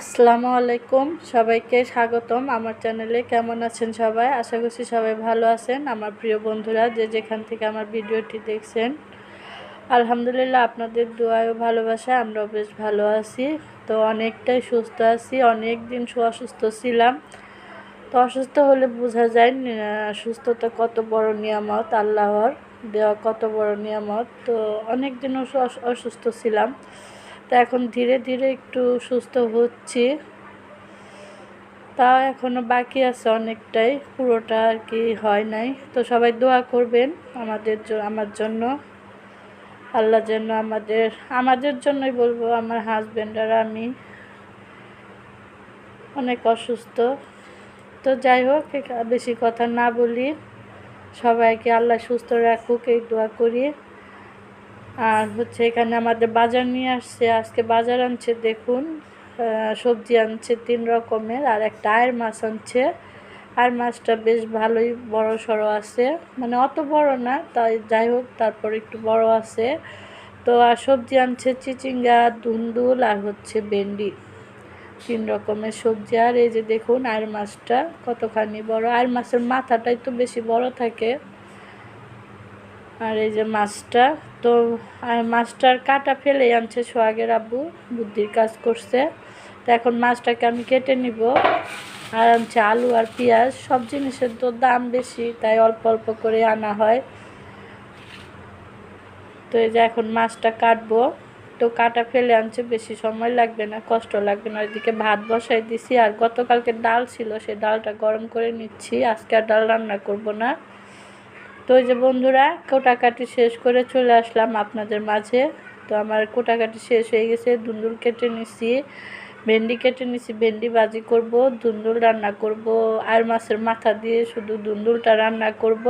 আসসালামু আলাইকুম। সবাইকে স্বাগতম আমার চ্যানেলে। কেমন আছেন সবাই? আশা করছি সবাই ভালো আছেন। আমার প্রিয় বন্ধুরা, যে যেখান থেকে আমার ভিডিওটি দেখছেন, আলহামদুলিল্লাহ আপনাদের দোয়ায় ভালোবাসায় আমরাও বেশ ভালো আছি। তো অনেকটাই সুস্থ আছি। অনেক দিন অসুস্থ ছিলাম। তো অসুস্থ হলে বোঝা যায় সুস্থতা কত বড় নিয়ামত, আল্লাহর দেওয়া কত বড় নিয়ামত। তো অনেক দিন অসু- অসুস্থ ছিলাম। তো এখন ধীরে ধীরে একটু সুস্থ হচ্ছি। তা এখনও বাকি আছে অনেকটাই, পুরোটা আর কি হয় নাই। তো সবাই দোয়া করবেন আমাদের আমার জন্য। আল্লাহ যেন আমাদের আমাদের জন্যই বলব আমার হাজব্যান্ড আর আমি। অনেক অসুস্থ। তো যাই হোক বেশি কথা না বলি। সবাইকে আল্লাহ সুস্থ রাখুক, এই দোয়া করি। আর হচ্ছে এখানে আমাদের বাজার নিয়ে আসছে, আজকে বাজার আনছে, দেখুন সবজি আনছে তিন রকমের আর একটা আয়ের মাছ আনছে। আর মাছটা বেশ ভালোই বড় সড়ো আছে মানে অত বড় না, তাই যাই হোক, তারপর একটু বড় আছে। তো, আর সবজি আনছে চিচিঙ্গা, ধুন্দুল আর হচ্ছে ভেন্ডি, তিন রকমের সবজি। আর এই যে দেখুন, আয়ের মাছটা কতখানি বড়, আয়ের মাছের মাথাটাই তো বেশি বড় থাকে। আর এই যে মাছটা, তো মাছটার কাটা ফেলে আনছে সোহাগের আব্বু, বুদ্ধির কাজ করছে। তো এখন মাছটাকে আমি কেটে নিব। আর আনছে আলু আর পেঁয়াজ, সব জিনিসের তো দাম বেশি, তাই অল্প অল্প করে আনা হয়। তো এই যে এখন মাছটা কাটবো। তো কাটা ফেলে আনছে, বেশি সময় লাগবে না, কষ্ট লাগবে না। এদিকে ভাত বসাই দিছি, আর গতকালকে ডাল ছিল সেই ডালটা গরম করে নিচ্ছি। আজকে আর ডাল রান্না করব না। তো ওই যে বন্ধুরা, কোটাকাটি শেষ করে চলে আসলাম আপনাদের মাঝে। তো আমার কোটাকাটি শেষ হয়ে গেছে, দুন্দুল কেটে নিছি, ভেন্ডি কেটে নিছি, ভেন্ডি ভাজি করব, দুন্দুল রান্না করব, আর মাছের মাথা দিয়ে শুধু দুন্দুলটা রান্না করব,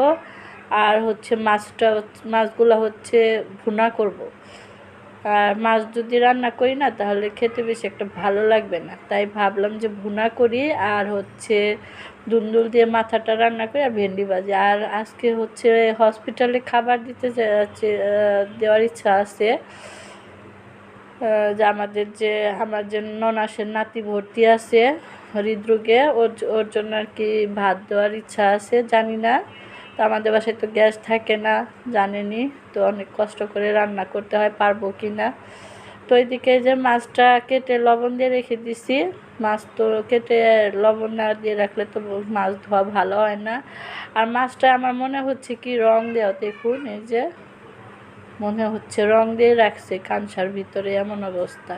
আর হচ্ছে মাছটা মাছগুলো হচ্ছে ভুনা করব। আর মাছ যদি রান্না করি না, তাহলে খেতে বেশি একটা ভালো লাগবে না। তাই ভাবলাম যে ভুনা করি, আর হচ্ছে দুন্দুল দিয়ে মাথাটা রান্না করি আর ভেন্ডি ভাজি। আর আজকে হচ্ছে হসপিটালে খাবার দিতে দেওয়ার ইচ্ছা আছে যে আমাদের যে, আমার যে ননাসের নাতি ভর্তি আছে হৃদরোগে, ওর ওর জন্য আর কি ভাত দেওয়ার ইচ্ছা আছে, জানি না। তো আমাদের বাসায় তো গ্যাস থাকে না, জানেনি, তো অনেক কষ্ট করে রান্না করতে হয়, পারব কি না। তো এদিকে যে মাছটা কেটে লবণ দিয়ে রেখে দিছি, মাছ তো কেটে লবণ না দিয়ে রাখলে তো মাছ ধোয়া ভালো হয় না। আর মাছটা আমার মনে হচ্ছে কি রং দেওয়া, দেখুন, এই যে, মনে হচ্ছে রং দিয়ে রাখছে কানসার ভিতরে এমন অবস্থা।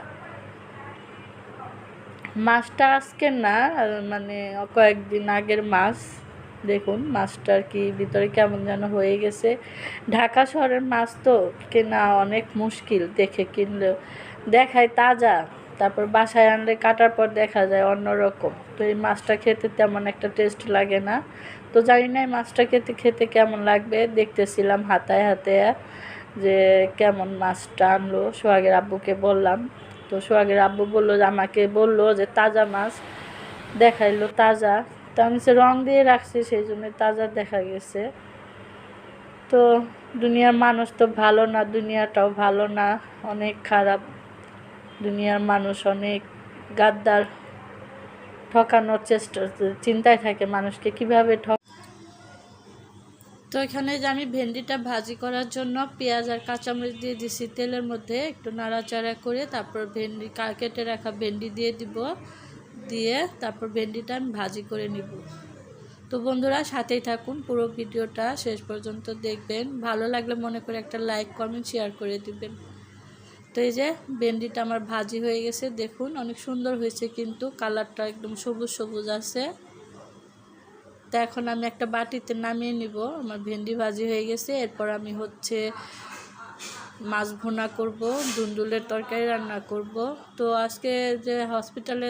মাছটা আজকে না মানে কয়েকদিন আগের মাছ দেখুন, মাছটার কি ভিতরে কেমন যেন হয়ে গেছে। ঢাকা শহরের মাছ তো কেনা অনেক মুশকিল, দেখে কিনলেও। দেখায় তাজা, তারপর বাসায় আনলে কাটার পর দেখা যায় অন্যরকম। তো এই মাছটা খেতে তেমন একটা টেস্ট লাগে না। তো জানি না এই মাছটা খেতে খেতে কেমন লাগবে? দেখতেছিলাম হাতায় হাতে যে কেমন মাছটা আনলো। সোহাগের আব্বুকে বললাম। তো সোহাগের আব্বু বলল যে আমাকে বলল যে, তাজা মাছ, দেখাইলো তাজা। তো আমি সে রং দিয়ে রাখছি, সেই জন্য তাজা দেখা গেছে। তো দুনিয়ার মানুষ তো ভালো না, দুনিয়াটাও ভালো না, অনেক খারাপ। দুনিয়ার মানুষ অনেক গাদ্দার, ঠকানোর চেষ্টা, চিন্তায় থাকে মানুষকে, কীভাবে ঠক তো এখানে যে আমি ভেন্ডিটা ভাজি করার জন্য পেঁয়াজ আর কাঁচামরিচ দিয়ে দিছি, তেলের মধ্যে একটু নাড়াচাড়া করে তারপর ভেন্ডি কেটে রাখা ভেন্ডি দিয়ে দিব। দিয়ে তারপর ভেন্ডিটা আমি ভাজি করে নিব। তো বন্ধুরা, সাথেই থাকুন, পুরো ভিডিওটা শেষ পর্যন্ত দেখবেন। ভালো লাগলে মনে করে একটা লাইক, কমেন্ট, শেয়ার করে দিবেন। তো এই যে, ভেন্ডিটা আমার ভাজি হয়ে গেছে। দেখুন, অনেক সুন্দর হয়েছে কিন্তু কালারটা একদম সবুজ সবুজ আছে। তো এখন আমি একটা বাটিতে নামিয়ে নিব। আমার ভেন্ডি ভাজি হয়ে গেছে। এরপর আমি হচ্ছে মাছ ভুনা করব ধুন্দুলের তরকারি রান্না করব। তো আজকে যে হসপিটালে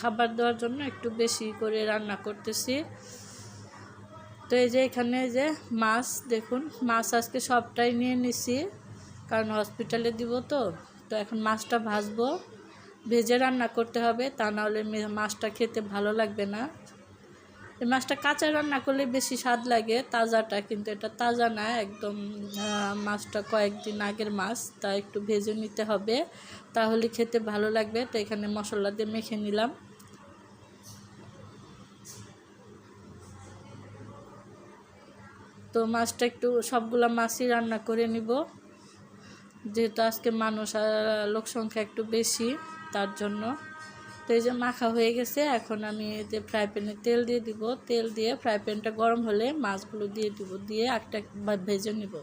খাবার দেওয়ার জন্য একটু বেশি করে রান্না করতেছি। তো এই যে এখানে যে মাছ, দেখুন, মাছ আজকে সবটাই নিয়ে নিছি, কারণ হসপিটালে দিব তো। তো এখন মাছটা ভাজবো। ভেজে রান্না করতে হবে, তা নাহলে মাছটা খেতে ভালো লাগবে না। এই মাছটা কাঁচা রান্না করলে বেশি স্বাদ লাগে, তাজাটা, কিন্তু এটা তাজা না, একদম মাছটা কয়েকদিন আগের মাছ তা একটু ভেজে নিতে হবে, তাহলে খেতে ভালো লাগবে। তো এখানে মশলা দিয়ে মেখে নিলাম। তো মাছটা একটু সবগুলা মাছই রান্না করে নিব। যেহেতু আজকে মানুষ লোক সংখ্যা একটু বেশি, তার জন্য। তো এই যে মাখা হয়ে গেছে, এখন আমি যে ফ্রাই প্যানে তেল দিয়ে দিব। তেল দিয়ে ফ্রাই প্যানটা গরম হলে মাছগুলো দিয়ে দিব, দিয়ে একটা ভেজে নিব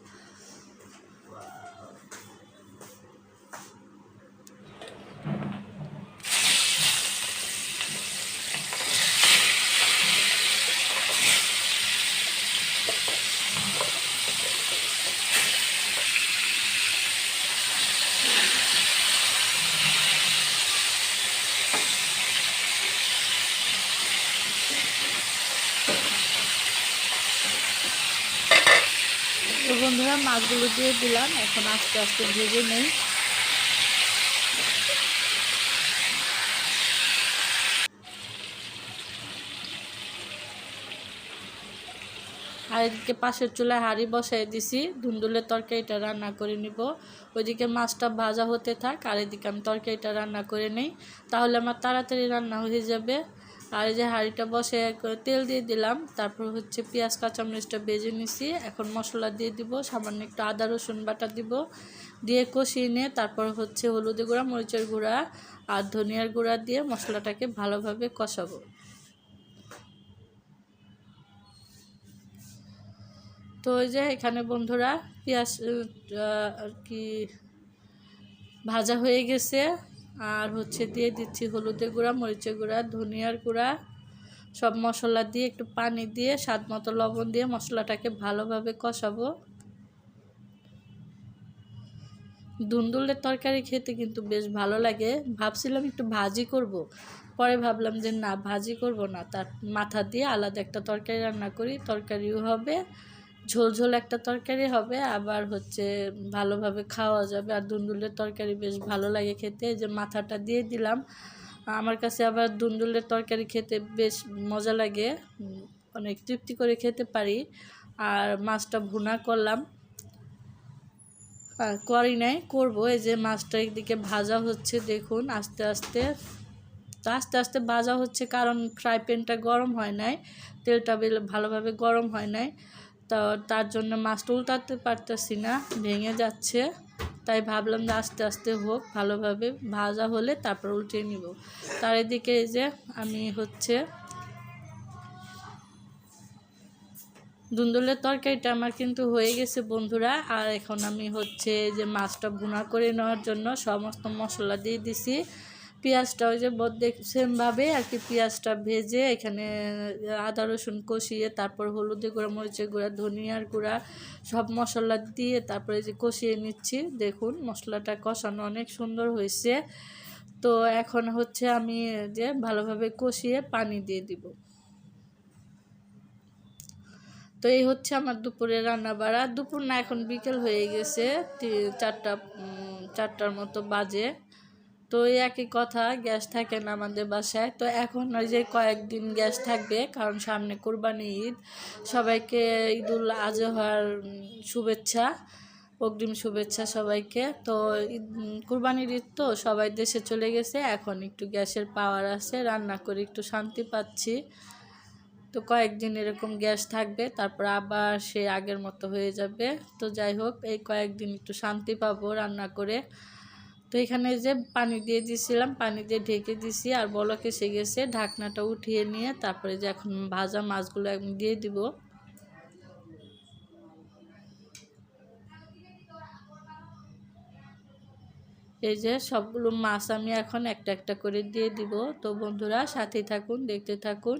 তো বন্ধুরা মাছগুলো দিয়ে দিলাম, এখন আস্তে আস্তে ভেজে নেই। আর এদিকে পাশের চুলায় হাঁড়ি বসাই দিছি, ধুন্দুলের তরকারিটা রান্না করে নিব। ওইদিকে মাছটা ভাজা হতে থাক আর এদিকে আমি তরকারিটা রান্না করে নেই। তাহলে আমার তাড়াতাড়ি রান্না হয়ে যাবে। আর এই যে হাঁড়িটা বসে তেল দিয়ে দিলাম, তারপর হচ্ছে পেঁয়াজ, কাঁচামরিচটা বেজে নিছি। এখন মশলা দিয়ে দিব, সামান্য একটু আদা, রসুন বাটা দিব। দিয়ে কষিয়ে নিয়ে তারপর হচ্ছে হলুদের গুঁড়া, মরিচের গুঁড়া আর ধনিয়ার গুঁড়া দিয়ে মশলাটাকে ভালোভাবে কষাবো। তো ওই যে এখানে বন্ধুরা, পেঁয়াজ কি ভাজা হয়ে গেছে। আর হচ্ছে দিয়ে দিচ্ছি হলুদের গুঁড়া, মরিচের গুঁড়া, ধনিয়ার গুঁড়া, সব মশলা দিয়ে একটু পানি দিয়ে স্বাদ মতো লবণ দিয়ে মশলাটাকে ভালোভাবে কষাবো দুন্দুলের তরকারি খেতে কিন্তু বেশ ভালো লাগে ভাবছিলাম একটু ভাজি করব। পরে ভাবলাম যে না, ভাজি করব না তার মাথা দিয়ে আলাদা একটা তরকারি রান্না করি, তরকারিও হবে ঝোল ঝোল একটা তরকারি হবে, আবার হচ্ছে ভালোভাবে খাওয়া যাবে। আর দুন্দুলের তরকারি বেশ ভালো লাগে খেতে, এই যে মাথাটা দিয়ে দিলাম। আমার কাছে আবার দুন্দুলের তরকারি খেতে বেশ মজা লাগে অনেক তৃপ্তি করে খেতে পারি। আর মাছটা ভুনা করলাম। করি নাই, করব। এই যে মাছটা একদিকে ভাজা হচ্ছে, দেখুন, আস্তে আস্তে তো আস্তে আস্তে ভাজা হচ্ছে, কারণ ফ্রাই প্যানটা গরম হয় নাই, তেলটা ভালোভাবে গরম হয় নাই। তো তার জন্য মাছটা উল্টাতে পারতেছি না, ভেঙে যাচ্ছে। তাই ভাবলাম যে আস্তে আস্তে হোক, ভালোভাবে ভাজা হলে তারপর উল্টে নিব। তার এদিকে এই যে আমি হচ্ছে দুন্দুলের তরকারিটা আমার কিন্তু হয়ে গেছে বন্ধুরা। আর এখন আমি হচ্ছে যে মাছটা ভুনা করে নেওয়ার জন্য সমস্ত মশলা দিয়ে দিছি। পেঁয়াজটা ওই যে বদে সেমভাবে আর কি পেঁয়াজটা ভেজে এখানে আদা, রসুন কষিয়ে তারপর হলুদের গুঁড়া, মরিচের গুঁড়া, ধনিয়ার গুঁড়া সব মশলা দিয়ে তারপরে যে কষিয়ে নিচ্ছি। দেখুন মশলাটা কষানো অনেক সুন্দর হয়েছে। তো এখন হচ্ছে আমি যে ভালোভাবে কষিয়ে পানি দিয়ে দিব। তো এই হচ্ছে আমার দুপুরে রান্না বাড়া দুপুর না, এখন বিকেল হয়ে গেছে চারটা চারটার মতো বাজে। তো এই একই কথা, গ্যাস থাকে না আমাদের বাসায়। তো এখন ওই যে কয়েকদিন গ্যাস থাকবে, কারণ সামনে কোরবানি ঈদ। সবাইকে ঈদুল আজহার শুভেচ্ছা, অগ্রিম শুভেচ্ছা সবাইকে। তো ঈদ কোরবানির ঈদ তো সবাই দেশে চলে গেছে, এখন একটু গ্যাসের পাওয়ার আছে, রান্না করে একটু শান্তি পাচ্ছি। তো কয়েকদিন এরকম গ্যাস থাকবে, তারপর আবার সে আগের মতো হয়ে যাবে। তো যাই হোক, এই কয়েকদিন একটু শান্তি পাবো রান্না করে। তো এখানে যে পানি দিয়ে দিয়েছিলাম পানি দিয়ে ঢেকে দিছি আর বলক এসে গেছে। ঢাকনাটা উঠিয়ে নিয়ে তারপরে যে এখন ভাজা মাছগুলো এখন দিয়ে দিব। এই যে সবগুলো মাছ আমি এখন একটা একটা করে দিয়ে দিব। তো বন্ধুরা, সাথেই থাকুন, দেখতে থাকুন।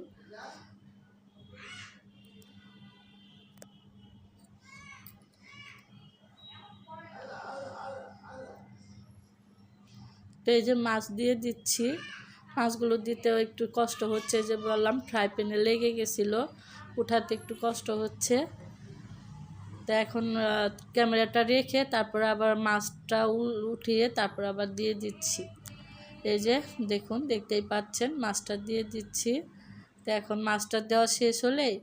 তো এই যে মাছ দিয়ে দিচ্ছি, মাছগুলো দিতেও একটু কষ্ট হচ্ছে যে বললাম ফ্রাই প্যানে লেগে গেছিল, উঠাতে একটু কষ্ট হচ্ছে। তো এখন ক্যামেরাটা রেখে তারপর আবার মাছটা উঠিয়ে তারপর আবার দিয়ে দিচ্ছি। এই যে দেখুন, দেখতেই পাচ্ছেন, মাছটা দিয়ে দিচ্ছি। তো এখন মাছটা দেওয়া শেষ হলেই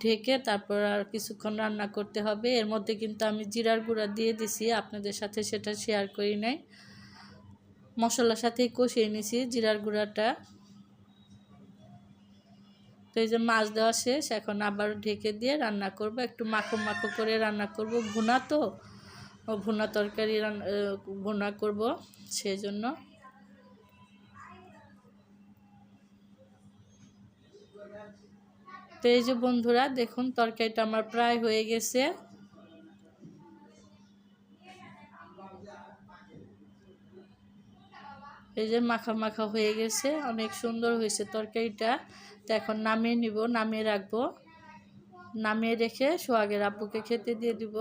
ঢেকে তারপর আর কিছুক্ষণ রান্না করতে হবে। এর মধ্যে কিন্তু আমি জিরার গুঁড়া দিয়ে দিছি, আপনাদের সাথে সেটা শেয়ার করি নাই। মশলার সাথেই কষিয়ে নিছি জিরার গুঁড়াটা। তো এই যে মাছ দেওয়া শেষ, এখন আবার ঢেকে দিয়ে রান্না করব। একটু মাখো মাখো করে রান্না করব। ভুনা তো ভুনা তরকারি রান্না ভুনা করব সেই জন্য তো এই যে বন্ধুরা, দেখুন তরকারিটা আমার প্রায় হয়ে গেছে। এই যে মাখা মাখা হয়ে গেছে, অনেক সুন্দর হয়েছে তরকারিটা। তো এখন নামিয়ে নিব, নামিয়ে রাখব। নামিয়ে রেখে সোহাগের আব্বুকে খেতে দিয়ে দিব।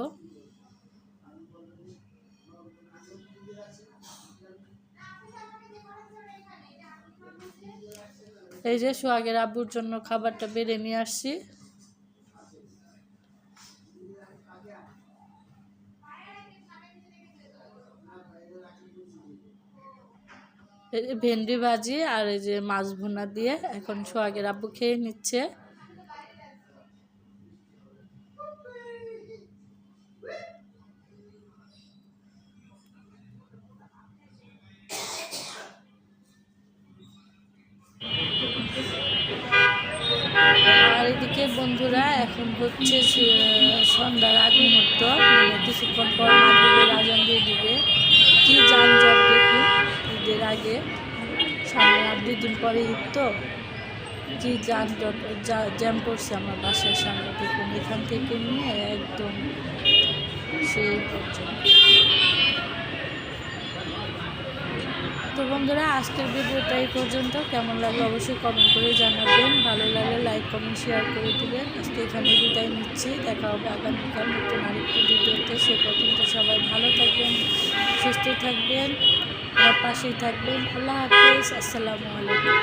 এই যে সোহাগের আব্বুর জন্য খাবারটা বেড়ে নিয়ে আসছি। ভেন্ডি ভাজি আর এই যে মাছ ভুনা দিয়ে এখন সোহাগের আব্বু খেয়ে নিচ্ছে। আর এদিকে বন্ধুরা, এখন হচ্ছে সন্ধ্যার আগ মুহূর্ত। মানে কিছুক্ষণ পর মাগরিবের আজান দিয়ে দিবে। কি ঈদের আগে। সামনে আর দুই দিন পরে ঈদ তো। যা- জ্যাম পড়ছে আমার বাসার সামনে দেখুন। এখান থেকে নিয়ে একদম সেই পর্যন্ত। তো বন্ধুরা, আজকের ভিডিওটা এই পর্যন্ত। কেমন লাগল অবশ্যই কমেন্ট করে জানাবেন। ভালো লাগলে লাইক কমেন্ট শেয়ার করে দিবেন। আজকে এখানে বিদায় নিচ্ছি। দেখা হবে আগামীকাল নতুন আরেকটি ভিডিওতে। সে পর্যন্ত সবাই ভালো থাকবেন, সুস্থ থাকবেন। আমার পাশেই থাকবেন। আল্লাহ হাফিজ আসসালামু আলাইকুম।